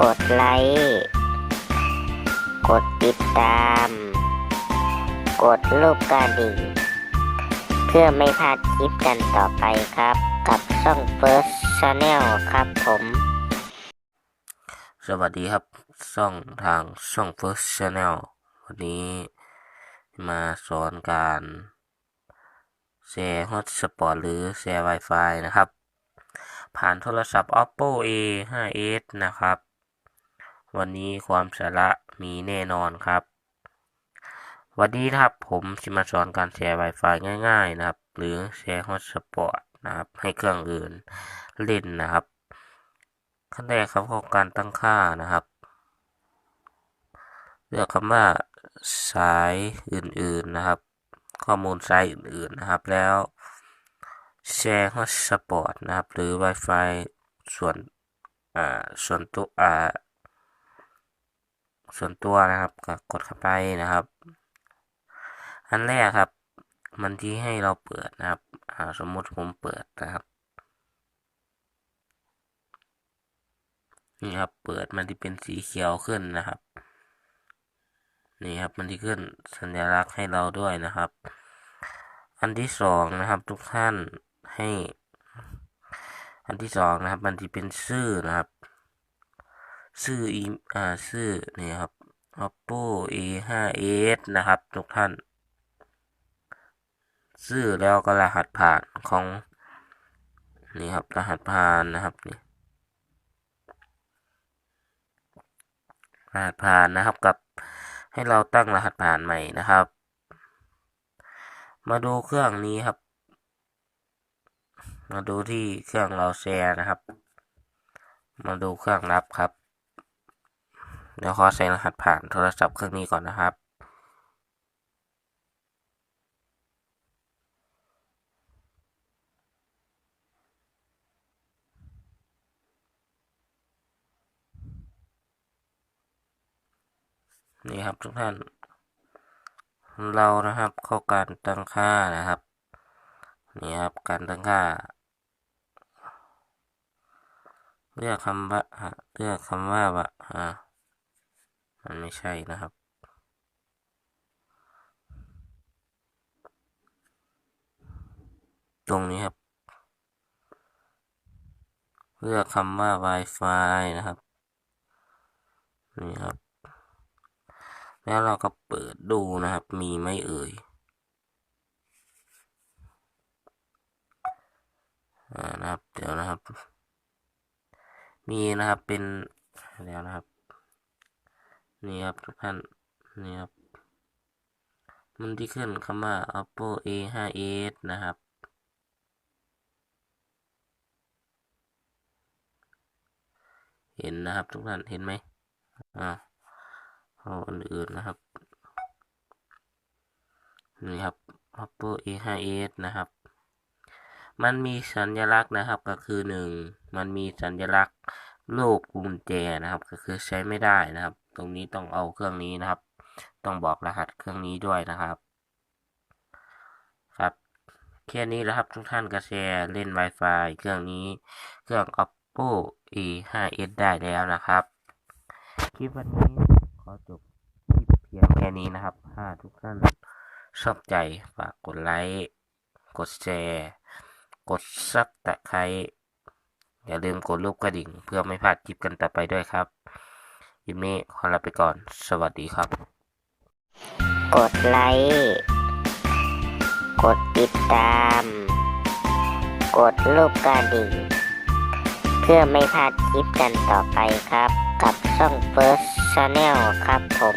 กดไลค์ กดติดตาม กดรูปกระดิ่ง เพื่อไม่พลาดคลิปกันต่อไปครับ กับช่อง First Channel ครับผม สวัสดีครับ ช่องทางช่อง First Channel วันนี้มาสอนการแชร์ฮอตสปอตหรือแชร์ Wi-Fi นะครับ ผ่านโทรศัพท์ Oppo A 5s นะครับ วันนี้ความสาระมีแน่นอนครับวันนี้ครับผมจะมาสอนการแชร์ Wi-Fi ง่าย ๆ นะครับ หรือแชร์ฮอตสปอตนะครับ ให้เครื่องอื่นเล่นนะครับ ขั้นแรกครับข้อการตั้งค่านะครับ เลือกคำว่าสายอื่นๆนะครับ ข้อมูลสายอื่นๆนะครับ แล้วแชร์ฮอตสปอตนะครับ หรือ Wi-Fi ส่วนอ่าส่วนตัวอ่า ส่วนตัวนะครับก็กดเข้าไปนะครับ อันแรกครับ มันที่ให้เราเปิดนะครับสมมติผมเปิดนะครับนี่ครับ เปิดมันที่เป็นสีเขียวขึ้นนะครับ นี่ครับมันที่ขึ้นสัญลักษณ์ให้เราด้วยนะครับ อันที่สองนะครับ ทุกท่านให้ อันที่สองนะครับ มันที่เป็นชื่อนะครับ ชื่ออีอ่าชื่อนี่ครับ oppo a 5s นะครับ ทุกท่านชื่อแล้วก็รหัสผ่านของนี่ครับ รหัสผ่านนะครับนี่รหัสผ่านนะครับกับให้เราตั้งรหัสผ่านใหม่นะครับ มาดูเครื่องนี้ครับ มาดูที่เครื่องเราแชร์นะครับ มาดูเครื่องรับครับ เดี๋ยวขอใส่รหัสผ่านโทรศัพท์เครื่องนี้ก่อนนะครับ นี่ครับทุกท่าน เรานะครับเข้าการตั้งค่านะครับ นี่ครับการตั้งค่าเลือกคำว่าเลือกคำว่าว่าอ่า มันไม่ใช่นะครับ ตรงนี้ครับ เลือกคำว่า Wi-Fi นะครับ นี่ครับ แล้วเราก็เปิดดูนะครับ มีไหมเอ่ยอ่านะครับ เดี๋ยวนะครับ มีนะครับเป็นเดี๋ยวนะครับ นี่ครับทุกท่านนี่ครับ มันที่ขึ้นคำว่า oppo a 5s นะครับ เห็นนะครับทุกท่านเห็นไหมอ่าเอาอันอื่นนะครับ นี่ครับ oppo a 5s นะครับ มันมีสัญลักษณ์นะครับก็คือหนึ่งมันมีสัญลักษณ์รูปกุญแจนะครับ ก็คือใช้ไม่ได้นะครับ ตรงนี้ต้องเอาเครื่องนี้นะครับ ต้องบอกรหัสเครื่องนี้ด้วยนะครับ ครับแค่นี้แล้วครับทุกท่านก็แชร์เล่น Wi-Fi เครื่องนี้เครื่อง oppo a 5s ได้แล้วนะครับ คลิปวันนี้ขอจบคลิปเพียงแค่นี้นะครับถ้าทุกท่านชอบใจฝากกดไลค์กดแชร์ กดซับตะไคร้อย่าลืมกดรูปกระดิ่งเพื่อไม่พลาดคลิปกันต่อไปด้วยครับ คลิปนี้ขอลาไปก่อน สวัสดีครับ กดไลค์ กดติดตาม กดรูปกระดิ่ง เพื่อไม่พลาดคลิปกันต่อไปครับ กับช่อง First Channel ครับผม